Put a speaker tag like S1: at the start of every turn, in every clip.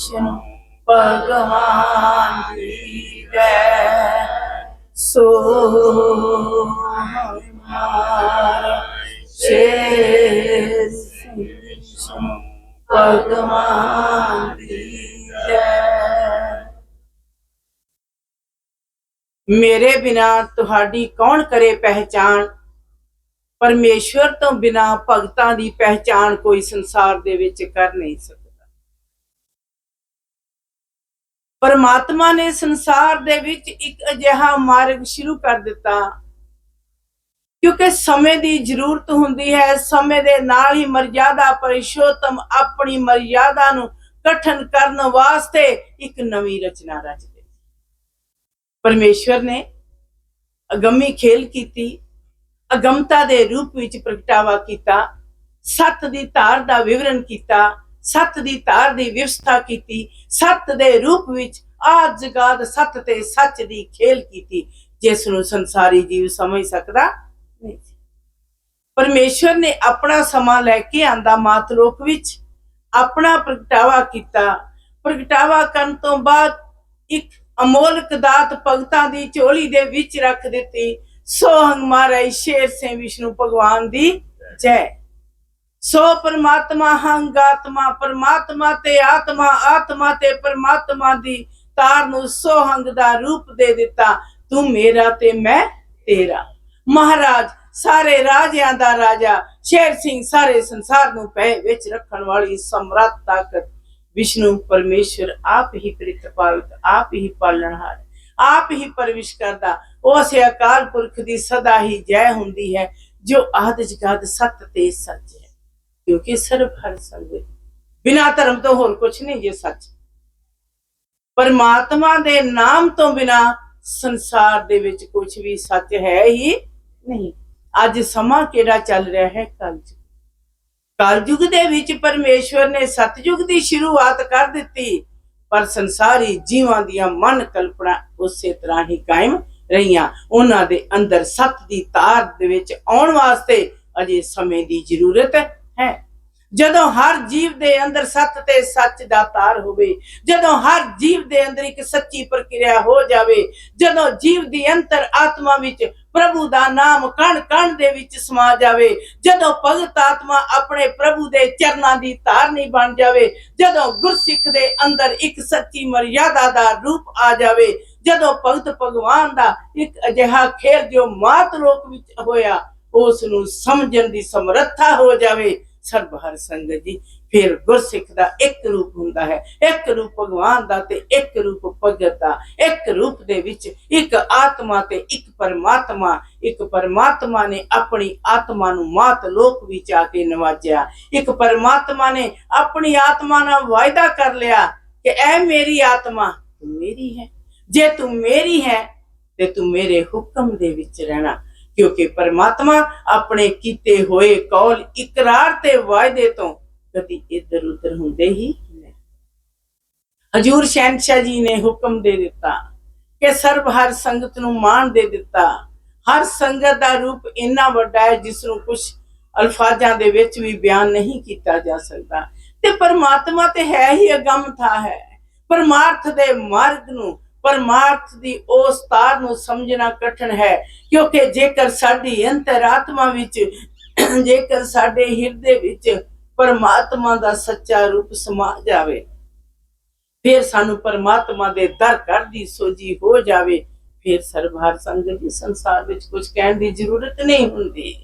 S1: ਵਿਸ਼ਨੂੰ ਭਗਵਾਨ ਦੀ ਜੈ। ਸੋ ਹਮਾਰਾ ਸ਼ੇਰ ਸਿੰਘ ਭਗਵਾਨ ਦੀ ਜੈ। ਮੇਰੇ ਬਿਨਾ ਤੁਹਾਡੀ ਕੌਣ ਕਰੇ ਪਹਿਚਾਨ ਪਰਮੇਸ਼ਵਰ ਤੋਂ ਬਿਨਾ ਭਗਤਾਂ ਦੀ ਪਹਿਚਾਨ ਕੋਈ ਸੰਸਾਰ ਦੇ ਵਿੱਚ ਕਰ ਨਹੀਂ ਸਕਦਾ। ਪਰਮਾਤਮਾ ਨੇ ਸੰਸਾਰ ਦੇ ਵਿੱਚ ਇੱਕ ਅਜਿਹਾ ਮਾਰਗ ਸ਼ੁਰੂ ਕਰ ਦਿੱਤਾ। ਕਿਉਂਕਿ ਸਮੇਂ ਦੀ ਜ਼ਰੂਰਤ ਹੁੰਦੀ ਹੈ, ਸਮੇਂ ਦੇ ਨਾਲ ਹੀ ਮਰਜ਼ਾਦਾ ਪਰਿਸ਼ੋਤਮ ਆਪਣੀ ਮਰਜ਼ਾਦਾ ਨੂੰ ਕਠਨ ਕਰਨ ਵਾਸਤੇ ਇੱਕ ਨਵੀਂ ਰਚਨਾ ਰਚਦੇ ਪਰਮੇਸ਼ਵਰ ਨੇ ਅਗੰਮੀ ਖੇਲ ਕੀਤੀ, ਅਗਮਤਾ ਦੇ ਰੂਪ ਵਿੱਚ ਪ੍ਰਗਟਾਵਾ ਕੀਤਾ, ਸੱਤ ਦੀ ਧਾਰ ਦਾ ਵਿਵਰਣ ਕੀਤਾ ਸੱਤ ਦੀ ਧਾਰ ਦੀ ਵਿਵਸਥਾ ਕੀਤੀ, ਸੱਤ ਦੇ ਰੂਪ ਵਿੱਚ ਆਦ ਜਗਾਦ ਸੱਤ ਤੇ ਸੱਚ ਦੀ ਖੇਲ ਕੀਤੀ, ਜਿਸ ਨੂੰ ਸੰਸਾਰੀ ਜੀਵ ਸਮਝ ਸਕਦਾ ਨਹੀਂ ਸੀ। ਨੇ ਆਪਣਾ ਸਮਾਂ ਲੈ ਕੇ ਆਂਦਾ ਮਾਤਲੋਕ ਵਿੱਚ, ਆਪਣਾ ਪ੍ਰਗਟਾਵਾ ਕੀਤਾ। ਪ੍ਰਗਟਾਵਾ ਕਰਨ ਤੋਂ ਬਾਅਦ ਇੱਕ ਅਮੋਲਕ ਦਾਤ ਭਗਤਾਂ ਦੀ ਝੋਲੀ ਦੇ ਵਿੱਚ ਰੱਖ ਦਿੱਤੀ। ਸੋਹੰਗ ਹਮਾਰਾ ਸ਼ੇਰ ਸੇ ਵਿਸ਼ਨੂੰ ਭਗਵਾਨ ਦੀ ਜੈ। ਸੋ ਪਰਮਾਤਮਾ ਹੰਗਾਤਮਾ ਪਰਮਾਤਮਾ ਤੇ ਆਤਮਾ ਆਤਮਾ ਤੇ ਪਰਮਾਤਮਾ ਦੀ ਤਾਰ ਨੂੰ ਸੋਹੰਗ ਦਾ ਰੂਪ ਦੇ ਦਿੱਤਾ। ਤੂੰ ਮੇਰਾ ਤੇ ਮੈਂ ਤੇਰਾ। ਮਹਾਰਾਜ, ਸਾਰੇ ਰਾਜਿਆਂ ਦਾ ਰਾਜਾ, ਸ਼ੇਰ ਸਿੰਘ ਸਾਰੇ ਸੰਸਾਰ ਨੂੰ ਪੈ ਵਿੱਚ ਰੱਖਣ ਵਾਲੀ ਸਮਰੱਥ ਤਾਕਤ। ਵਿਸ਼ਨੂੰ ਪਰਮੇਸ਼ਰ ਆਪ ਹੀ ਪ੍ਰਤਪਾਲਕ ਆਪ ਹੀ ਪਾਲਣਹਾਰ, ਆਪ ਹੀ ਪਰਵਿਸ਼ ਕਰਦਾ। ਉਸ ਅਕਾਲ ਪੁਰਖ ਦੀ ਸਦਾ ਹੀ ਜੈ ਹੁੰਦੀ ਹੈ, ਜੋ ਆਦਿ ਜਗਤ ਸਤ ਤੇ ਸੱਚ ਹੈ ਕਿਉਂਕਿ ਸਰਬ ਹਰ ਸੰਗ ਬਿਨਾ ਧਰਮ ਤੋਂ ਹੋਰ ਕੁਝ ਨਹੀਂ ਜੇ ਸੱਚ। ਪਰਮਾਤਮਾ ਦੇ ਨਾਮ ਤੋਂ ਬਿਨਾ ਸੰਸਾਰ ਦੇ ਵਿੱਚ ਕੁਝ ਵੀ ਸੱਚ ਹੈ ਹੀ ਨਹੀਂ। ਅੱਜ ਸਮਾਂ ਕਿਹੜਾ ਚੱਲ ਰਿਹਾ ਹੈ? ਕਲਯੁਗ ਕਲਯੁਗ ਦੇ ਵਿੱਚ ਪਰਮੇਸ਼ਵਰ ਨੇ ਸਤਯੁਗ ਦੀ ਸ਼ੁਰੂਆਤ ਕਰ ਦਿੱਤੀ, ਪਰ ਸੰਸਾਰੀ ਜੀਵਾਂ ਦੀਆਂ ਮਨ ਕਲਪਨਾ ਉਸੇ ਤਰ੍ਹਾਂ ਹੀ ਕਾਇਮ ਰਹੀਆਂ। ਉਹਨਾਂ ਦੇ ਅੰਦਰ ਸੱਤ ਦੀ ਤਾਰ ਦੇ ਵਿੱਚ ਆਉਣ ਵਾਸਤੇ ਅਜੇ ਸਮੇਂ ਦੀ ਜ਼ਰੂਰਤ ਹੈ ਜਦੋਂ ਹਰ ਜੀਵ ਦੇ ਅੰਦਰ ਸੱਤ ਤੇ ਸੱਚ ਦਾ ਤਾਰ ਹੋਵੇ, ਜਦੋਂ ਹਰ ਜੀਵ ਦੇ ਅੰਦਰ ਇੱਕ ਸੱਚੀ ਪ੍ਰਕਿਰਿਆ ਹੋ ਜਾਵੇ, ਜਦੋਂ ਜੀਵ ਦੀ ਅੰਤਰ ਆਤਮਾ ਵਿੱਚ ਪ੍ਰਭੂ ਦਾ ਨਾਮ ਕਣ ਕਣ ਦੇ ਵਿੱਚ ਸਮਾ ਜਾਵੇ, ਜਦੋਂ ਭਗਤ ਆਤਮਾ ਆਪਣੇ ਪ੍ਰਭੂ ਦੇ ਚਰਨਾਂ ਦੀ ਧਾਰਨੀ ਬਣ ਜਾਵੇ, ਜਦੋਂ ਗੁਰਸਿੱਖ ਦੇ ਅੰਦਰ ਇੱਕ ਸੱਚੀ ਮਰਿਆਦਾ ਦਾ ਰੂਪ ਆ ਜਾਵੇ, ਜਦੋਂ ਭਗਤ ਭਗਵਾਨ ਦਾ ਇੱਕ ਅਜਿਹਾ ਖੇਲ ਜੋ ਮਾਤ ਲੋਕ ਵਿੱਚ ਹੋਇਆ, ਉਸ ਨੂੰ ਸਮਝਣ ਦੀ ਸਮਰੱਥਾ ਹੋ ਜਾਵੇ। ਸਰਬ ਹਰ ਸੰਗਤ ਜੀ, ਫਿਰ ਗੁਰਸਿੱਖ ਦਾ ਇੱਕ ਰੂਪ ਹੁੰਦਾ ਹੈ। ਇੱਕ ਰੂਪ ਭਗਵਾਨ ਦਾ ਤੇ ਇੱਕ ਰੂਪ ਭਗਤ ਦਾ। ਇੱਕ ਰੂਪ ਦੇ ਵਿੱਚ ਇੱਕ ਆਤਮਾ ਤੇ ਇੱਕ ਪਰਮਾਤਮਾ। ਇੱਕ ਪਰਮਾਤਮਾ ਨੇ ਆਪਣੀ ਆਤਮਾ ਨੂੰ ਮਾਤ ਲੋਕ ਵਿੱਚ ਆ ਕੇ ਨਵਾਜਿਆ। ਇੱਕ ਪਰਮਾਤਮਾ ਨੇ ਆਪਣੀ ਆਤਮਾ ਨਾਲ ਵਾਅਦਾ ਕਰ ਲਿਆ ਕਿ ਐ ਮੇਰੀ ਆਤਮਾ ਤੂੰ ਮੇਰੀ ਹੈ। ਜੇ ਤੂੰ ਮੇਰੀ ਹੈ, ਤੇ ਤੂੰ ਮੇਰੇ ਹੁਕਮ ਦੇ ਵਿੱਚ ਰਹਿਣਾ। ਕਿਉਂਕਿ ਪਰਮਾਤਮਾ ਆਪਣੇ ਕੀਤੇ ਹੋਏ ਕੌਲ ਇਕਰਾਰ ਤੇ ਵਾਅਦੇ ਤੋਂ ਕਦੀ ਇੱਧਰ ਉੱਧਰ ਹੁੰਦੇ ਹੀ ਨਹੀਂ। ਹਜੂਰ ਸ਼ਹਿਨशाह ਜੀ ਨੇ ਹੁਕਮ ਦੇ ਦਿੱਤਾ ਕਿ ਸਰਬ ਹਰ ਸੰਗਤ ਨੂੰ ਮਾਣ ਦੇ ਦਿੱਤਾ। ਹਰ ਸੰਗਤ ਦਾ ਰੂਪ ਇੰਨਾ ਵੱਡਾ ਹੈ ਜਿਸ ਨੂੰ ਕੁਝ ਅਲਫਾਜ਼ਾਂ ਦੇ ਵਿੱਚ ਵੀ ਬਿਆਨ ਨਹੀਂ ਕੀਤਾ ਜਾ ਸਕਦਾ। ਤੇ ਪਰਮਾਤਮਾ ਤੇ ਹੈ ਹੀ ਅਗੰਮ ਥਾ ਹੈ। ਪਰਮਾਰਥ ਦੇ ਮਾਰਗ ਨੂੰ ਪਰਮਾਰਥ ਦੀ ਉਸ ਤਾਰ ਨੂੰ ਸਮਝਣਾ ਕਠਿਨ ਹੈ, ਕਿਉਂਕਿ ਜੇਕਰ ਸਾਡੀ ਅੰਤਰਾਤਮਾ ਵਿੱਚ, ਜੇਕਰ ਸਾਡੇ ਹਿਰਦੇ ਵਿੱਚ ਪਰਮਾਤਮਾ ਦਾ ਸੱਚਾ ਰੂਪ ਸਮਾ ਜਾਵੇ, ਫਿਰ ਸਾਨੂੰ ਪਰਮਾਤਮਾ ਦੇ ਦਰ ਘਰ ਦੀ ਸੋਝੀ ਹੋ ਜਾਵੇ, ਫਿਰ ਸਰਬਹਰ ਸੰਗਤ ਦੀ ਸੰਸਾਰ ਵਿੱਚ ਕੁਝ ਕਹਿਣ ਦੀ ਜ਼ਰੂਰਤ ਨਹੀਂ ਹੁੰਦੀ।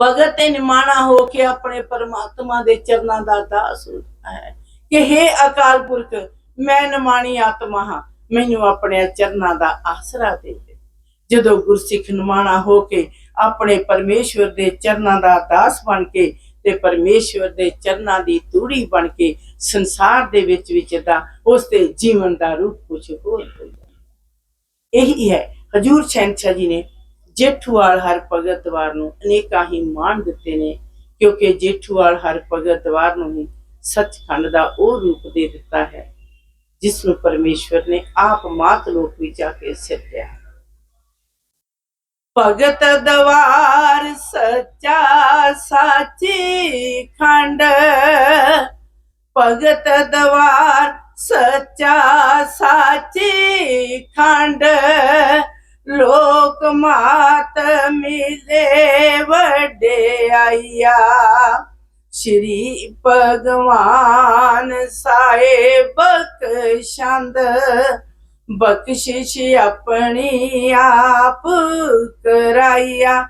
S1: ਭਗਤ ਤੇ ਨਿਮਾਣਾ ਹੋ ਕੇ ਆਪਣੇ ਪਰਮਾਤਮਾ ਦੇ ਚਰਨਾਂ ਦਾ ਦਾਸ ਹੁੰਦਾ ਹੈ ਕਿ हे ਅਕਾਲ ਪੁਰਖ ਮੈਂ ਨਿਮਾਣੀ ਆਤਮਾ ਹਾਂ, ਮੈਨੂੰ ਆਪਣੇ ਚਰਨਾਂ ਦਾ ਆਸਰਾ ਦੇ ਦੇ। ਜਦੋਂ ਗੁਰਸਿੱਖ ਨਿਮਾਣਾ ਹੋ ਕੇ ਆਪਣੇ ਪਰਮੇਸ਼ਵਰ ਦੇ ਚਰਨਾਂ ਦਾ ਦਾਸ ਬਣ ਕੇ ਤੇ ਪਰਮੇਸ਼ਵਰ ਦੇ ਚਰਨਾਂ ਦੀ ਤੂੜੀ ਬਣ ਕੇ ਸੰਸਾਰ ਦੇ ਵਿੱਚ ਵਿਚਰਦਾ, ਉਸ ਦੇ ਜੀਵਨ ਦਾ ਰੂਪ ਕੁਝ ਹੋਰ ਹੋ ਜਾਂਦਾ। ਇਹੀ ਹੈ, ਹਜੂਰ ਸ਼ਹਿਨशाह ਜੀ ਨੇ ਜੇਠੂਵਾਲ ਹਰ ਭਗਤ ਦਵਾਰ ਨੂੰ ਅਨੇਕਾਂ ਹੀ ਮਾਣ ਦਿੱਤੇ ਨੇ, ਕਿਉਂਕਿ ਜੇਠੂਵਾਲ ਹਰ ਭਗਤ ਦਵਾਰ ਨੂੰ ਹੀ ਸੱਚਖੰਡ ਦਾ ਉਹ ਰੂਪ ਦੇ ਦਿੱਤਾ ਹੈ। ਜਿਸ ਨੂੰ ਪਰਮੇਸ਼ਵਰ ਨੇ ਆਪ ਮਾਤ ਲੋਕ ਵਿੱਚ ਆ ਕੇ ਸਿਰਜਿਆ। ਭਗਤ ਦਵਾਰ ਸੱਚਾ ਸਾਚੀ ਖੰਡ, ਭਗਤ ਦਵਾਰ ਸੱਚਾ ਸਾਚੀ ਖੰਡ, ਲੋਕ ਮਾਤ ਮਿਲੇ ਵੱਡੇ ਆਇਆ ਸ਼੍ਰੀ ਭਗਵਾਨ ਸਾਹਿਬ ਬਖਸ਼ੰਦ ਬਖਸ਼ਿਸ਼ ਆਪਣੀ ਆਪ ਕਰਾਇਆ।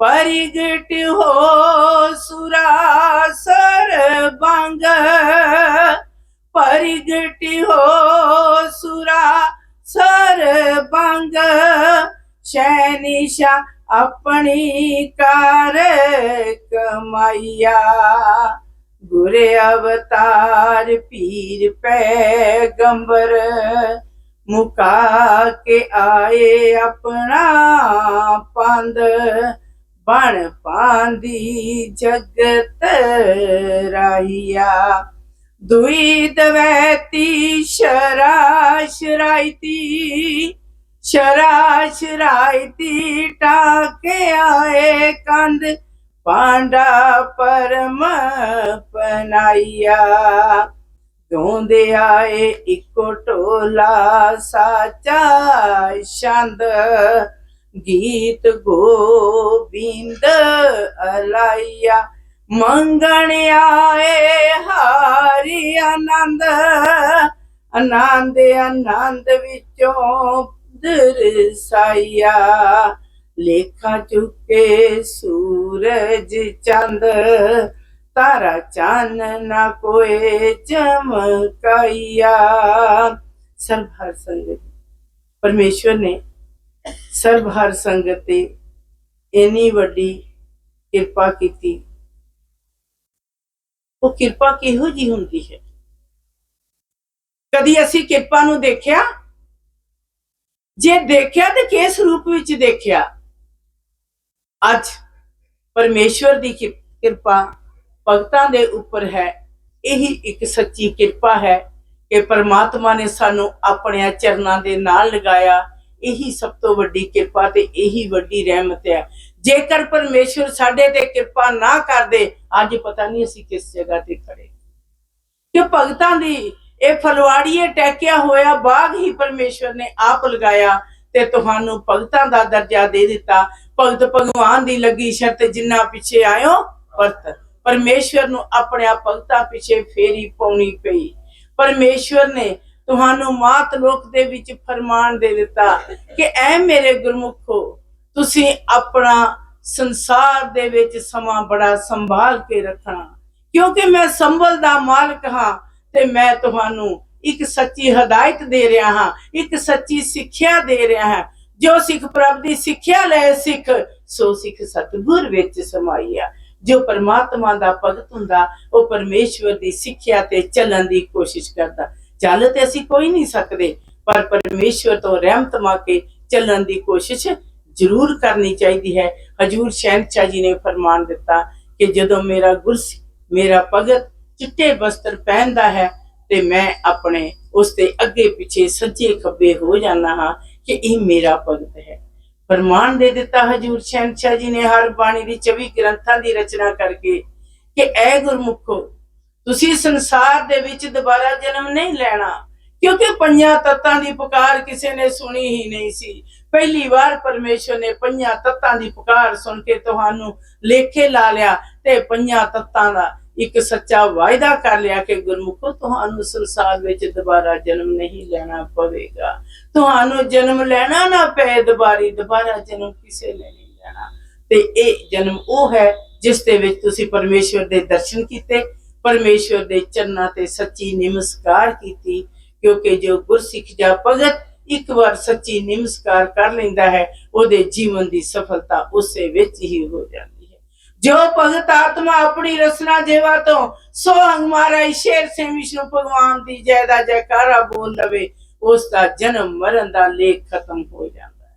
S1: ਪਰਿਗਟ ਹੋ ਸੁਰਾ ਸਰ ਬੰਗ, ਪਰਿਗਟ ਹੋ ਸੁਰਾ ਸਰ ਬੰਗ ਸ਼ੈਨਿਸ਼ਾ ਆਪਣੀ ਕਰ ਕਮਾਈਆ, ਗੁਰ ਅਵਤਾਰ ਪੀਰ ਪੈਗੰਬਰ, ਮੁਕਾ ਕੇ ਆਏ ਆਪਣਾ ਪੰਦ ਬਣ ਪਾਂਦੀ ਜਗਤ ਰਾਹੀਆ। ਦੁਈ ਦਵੈਤੀ ਸ਼ਰਾਸ਼ ਰਾਇਤੀ ਸ਼ਰਾ ਸ਼ਰਾਇਤੀ ਟਾਕ ਆਏ ਕੰਦ ਪਾਂਡਾ ਪਰਮ ਪਨਾਈਆ। ਦੋਂਦੇ ਆਏ ਇੱਕੋ ਟੋਲਾ ਸਾਚਾ ਛੰਦ, ਗੀਤ ਗੋਬਿੰਦ ਅਲਾਈਆ। ਮੰਗਣ ਆਏ ਹਾਰੀ ਆਨੰਦ ਆਨੰਦ ਆਨੰਦ ਵਿੱਚੋਂ ਦਰਸਾਇਆ ਲੇਖਾ ਚੁੱਕੇ ਸੂਰਜ ਚੰਦ ਤਾਰਾ ਚਾਨਣ ਨਾ ਕੋਏ ਚਮਕਾਇਆ ਸਰਬ ਹਰ ਸੰਗਤ, ਪਰਮੇਸ਼ਵਰ ਨੇ ਸਰਬ ਹਰ ਸੰਗਤ ਤੇ ਇੰਨੀ ਵੱਡੀ ਕਿਰਪਾ ਕੀਤੀ। ਉਹ ਕਿਰਪਾ ਕਿਹੋ ਜੀ ਹੁੰਦੀ ਹੈ? ਕਦੀ ਅਸੀਂ ਕਿਰਪਾ ਨੂੰ ਦੇਖਿਆ? ਜੇ ਦੇਖਿਆ ਤੇ ਕਿਸ ਰੂਪ ਵਿੱਚ ਦੇਖਿਆ? ਅੱਜ ਪਰਮੇਸ਼ਵਰ ਦੀ ਕਿਰਪਾ ਭਗਤਾਂ ਦੇ ਉੱਪਰ ਹੈ। ਇਹੀ ਇੱਕ ਸੱਚੀ ਕਿਰਪਾ ਹੈ ਕਿ ਪਰਮਾਤਮਾ ਨੇ ਸਾਨੂੰ ਆਪਣੇ ਚਰਨਾਂ ਦੇ ਨਾਲ ਲਗਾਇਆ। ਇਹੀ ਸਭ ਤੋਂ ਵੱਡੀ ਕਿਰਪਾ ਤੇ ਇਹੀ ਵੱਡੀ ਰਹਿਮਤ ਹੈ। ਜੇਕਰ ਪਰਮੇਸ਼ਵਰ ਸਾਡੇ ਤੇ ਕਿਰਪਾ ਨਾ ਕਰਦੇ, ਅੱਜ ਪਤਾ ਨਹੀਂ ਅਸੀਂ ਕਿਸ ਜਗ੍ਹਾ ਤੇ ਖੜੇ। ਕਿ ਭਗਤਾਂ ਦੀ ਇਹ ਫਲਵਾੜੀਏ ਟੈਕਿਆ ਹੋਇਆ ਬਾਗ ਹੀ ਪਰਮੇਸ਼ਵਰ ਨੇ ਆਪ ਲਗਾਇਆ ਤੇ ਤੁਹਾਨੂੰ ਭਗਤਾਂ ਦਾ ਦਰਜਾ ਦੇ ਦਿੱਤਾ। ਭਗਤ ਭਗਵਾਨ ਦੀ ਲੱਗੀ ਸ਼ਰਤ ਜਿੰਨਾ ਪਿੱਛੇ ਆਇਓ, ਵਰਤ। ਪਰਮੇਸ਼ਵਰ ਨੂੰ ਆਪਣੇ ਆਪ ਭਗਤਾਂ ਪਿੱਛੇ ਫੇਰੀ ਪਾਉਣੀ ਪਈ। ਪਰਮੇਸ਼ਵਰ ਨੇ ਤੁਹਾਨੂੰ ਮਾਤ ਲੋਕ ਦੇ ਵਿੱਚ ਫਰਮਾਨ ਦੇ ਦਿੱਤਾ ਕਿ ਐ ਮੇਰੇ ਗੁਰਮੁਖੋ, ਤੁਸੀਂ ਆਪਣਾ ਸੰਸਾਰ ਦੇ ਵਿੱਚ ਸਮਾਂ ਬੜਾ ਸੰਭਾਲ ਕੇ ਰੱਖਣਾ। ਕਿਉਂਕਿ ਮੈਂ ਸੰਭਲ ਦਾ ਮਾਲਕ ਹਾਂ ਤੇ ਮੈਂ ਤੁਹਾਨੂੰ ਇੱਕ ਸੱਚੀ ਹਦਾਇਤ ਦੇ ਰਿਹਾ ਹਾਂ, ਇੱਕ ਸੱਚੀ ਸਿੱਖਿਆ ਦੇ ਰਿਹਾ ਹਾਂ। ਜੋ ਸਿੱਖ ਪ੍ਰਭ ਦੀ ਸਿੱਖਿਆ ਲੈ ਸਿੱਖ, ਸੋ ਸਿੱਖ ਸਤਿਗੁਰ ਵਿੱਚ ਸਮਾਈਆ ਜੋ ਪਰਮਾਤਮਾ ਦਾ ਭਗਤ ਹੁੰਦਾ, ਉਹ ਪਰਮੇਸ਼ਵਰ ਦੀ ਸਿੱਖਿਆ ਤੇ ਚੱਲਣ ਦੀ ਕੋਸ਼ਿਸ਼ ਕਰਦਾ। ਚੱਲ ਤੇ ਅਸੀਂ ਕੋਈ ਨਹੀਂ ਸਕਦੇ, ਪਰ ਪਰਮੇਸ਼ਵਰ ਤੋਂ ਰਹਿਮਤ ਮਾ ਕੇ ਚੱਲਣ ਦੀ ਕੋਸ਼ਿਸ਼ ਜ਼ਰੂਰ ਕਰਨੀ ਚਾਹੀਦੀ ਹੈ। ਹਜੂਰ ਸ਼ਹਿਨशाह ਜੀ ਨੇ ਫਰਮਾਨ ਦਿੱਤਾ ਕਿ ਜਦੋਂ ਮੇਰਾ ਗੁਰਸਿੱਖ ਮੇਰਾ ਭਗਤ ਚਿੱਟੇ ਵਸਤਰ ਪਹਿਨਦਾ ਹੈ ਤੇ ਮੈਂ ਆਪਣੇ ਉਸ ਦੇ ਅੱਗੇ ਪਿੱਛੇ ਸੱਜੇ ਖੱਬੇ ਹੋ ਜਾਂਦਾ ਹਾਂ ਕਿ ਇਹ ਮੇਰਾ ਭਗਤ ਹੈ। ਫਰਮਾਨ ਦੇ ਦਿੱਤਾ ਹਜੂਰ ਸ਼ਹਿਨशाह ਜੀ ਨੇ ਹਰ ਬਾਣੀ ਦੀ 24 ਗ੍ਰੰਥਾਂ ਦੀ ਰਚਨਾ ਕਰਕੇ ਕਿ, ਐ ਗੁਰਮੁਖੋ, ਤੁਸੀਂ ਸੰਸਾਰ ਦੇ ਵਿੱਚ ਦੁਬਾਰਾ ਜਨਮ ਨਹੀਂ ਲੈਣਾ, ਕਿਉਂਕਿ ਪੰਜਾਂ ਤੱਤਾਂ ਦੀ ਪੁਕਾਰ ਕਿਸੇ ਨੇ ਸੁਣੀ ਹੀ ਨਹੀਂ ਸੀ। ਪਹਿਲੀ ਵਾਰ ਪਰਮੇਸ਼ਰ ਨੇ ਪੰਜਾਂ ਤੱਤਾਂ ਦੀ ਪੁਕਾਰ ਸੁਣ ਕੇ ਤੁਹਾਨੂੰ ਲੇਖੇ ਲਾ ਲਿਆ ਤੇ ਪੰਜਾਂ ਤੱਤਾਂ ਦਾ ਇੱਕ ਸੱਚਾ ਵਾਅਦਾ ਕਰ ਲਿਆ ਕਿ ਗੁਰਮੁਖੋ, ਤੁਹਾਨੂੰ ਸੰਸਾਰ ਵਿੱਚ ਦੁਬਾਰਾ ਜਨਮ ਨਹੀਂ ਲੈਣਾ ਪਵੇਗਾ। ਤੁਹਾਨੂੰ ਜਨਮ ਲੈਣਾ ਨਾ ਪਏ ਦੁਬਾਰੀ, ਦੁਬਾਰਾ ਜਨਮ ਕਿਸੇ ਨੇ ਨਹੀਂ ਲੈਣਾ। ਤੇ ਇਹ ਜਨਮ ਉਹ ਹੈ ਜਿਸ ਦੇ ਵਿੱਚ ਤੁਸੀਂ ਪਰਮੇਸ਼ਵਰ ਦੇ ਦਰਸ਼ਨ ਕੀਤੇ, ਪਰਮੇਸ਼ਵਰ ਦੇ ਚਰਨਾਂ ਤੇ ਸੱਚੀ ਨਮਸਕਾਰ ਕੀਤੀ, ਕਿਉਂਕਿ ਜੋ ਗੁਰਸਿੱਖ ਜਾਂ ਭਗਤ ਇੱਕ ਵਾਰ ਸੱਚੀ ਨਮਸਕਾਰ ਕਰ ਲੈਂਦਾ ਹੈ, ਉਹਦੇ ਜੀਵਨ ਦੀ ਸਫਲਤਾ ਉਸੇ ਵਿੱਚ ਹੀ ਹੋ ਜਾਂਦੀ ਹੈ ਜੋ ਭਗਤ ਆਤਮਾ ਆਪਣੀ ਰਸਨਾ ਜੇਵਾ ਤੋਂ, ਸੋ ਹਮਾਰਾ ਸ਼ੇਰ ਸੇ ਵਿਸ਼ਨੂੰ ਭਗਵਾਨ ਦੀ ਜੈ ਦਾ ਜੈਕਾਰਾ ਬੋਲ ਲਵੇ, ਉਸ ਦਾ ਜਨਮ ਮਰਨ ਦਾ ਲੇਖ ਖਤਮ ਹੋ ਜਾਂਦਾ ਹੈ।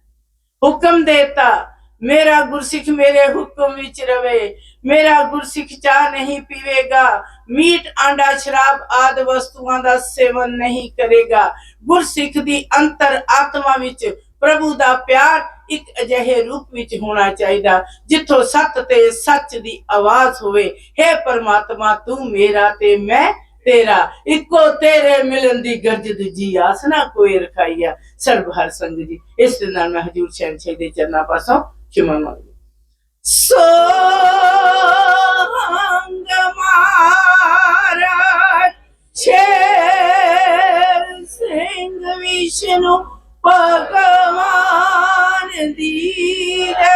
S1: ਹੁਕਮ ਦੇਤਾ, ਮੇਰਾ ਗੁਰਸਿੱਖ ਮੇਰੇ ਹੁਕਮ ਵਿੱਚ ਰਵੇ, ਮੇਰਾ ਗੁਰਸਿੱਖ ਚਾਹ ਨਹੀਂ ਪੀਵੇਗਾ, ਮੀਟ, ਆਂਡਾ, ਸ਼ਰਾਬ ਆਦ ਵਸਤੂਆਂ ਦਾ ਸੇਵਨ ਨਹੀਂ ਕਰੇਗਾ। ਗੁਰਸਿੱਖ ਦੀ ਅੰਤਰ ਆਤਮਾ ਵਿੱਚ ਪ੍ਰਭੂ ਦਾ ਪਿਆਰ ਇੱਕ ਅਜਿਹੇ ਰੂਪ ਵਿੱਚ ਹੋਣਾ ਚਾਹੀਦਾ, ਜਿੱਥੋਂ ਸਤ ਤੇ ਸੱਚ ਦੀ ਆਵਾਜ਼ ਹੋਵੇ। हे ਪਰਮਾਤਮਾ, ਤੂੰ ਮੇਰਾ ਤੇ ਮੈਂ ਤੇਰਾ। ਇੱਕੋ ਤੇਰੇ ਮਿਲਣ ਦੀ ਗਰਜਦ ਜੀ ਆਸਨਾ ਕੋਈ ਰਖਾਈਆ। ਸਰਬ ਹਰ ਸੰਗ ਜੀ, ਇਸ ਦੇ ਨਾਲ ਮੈਂ ਹਜੂਰ ਸ਼ਹਿਨਸ਼ਾਹ ਦੇ ਚਰਨਾਂ ਪਾਸੋਂ ਖਿਮਾ ਮੰਗਦੀ ਸੋ ਸਿੰਘ ਵਿਸ਼ਨੂੰ ਭਗਵਾਨ ਦੀ ਰੇ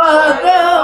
S1: ਵਿਸ਼ਨੂੰ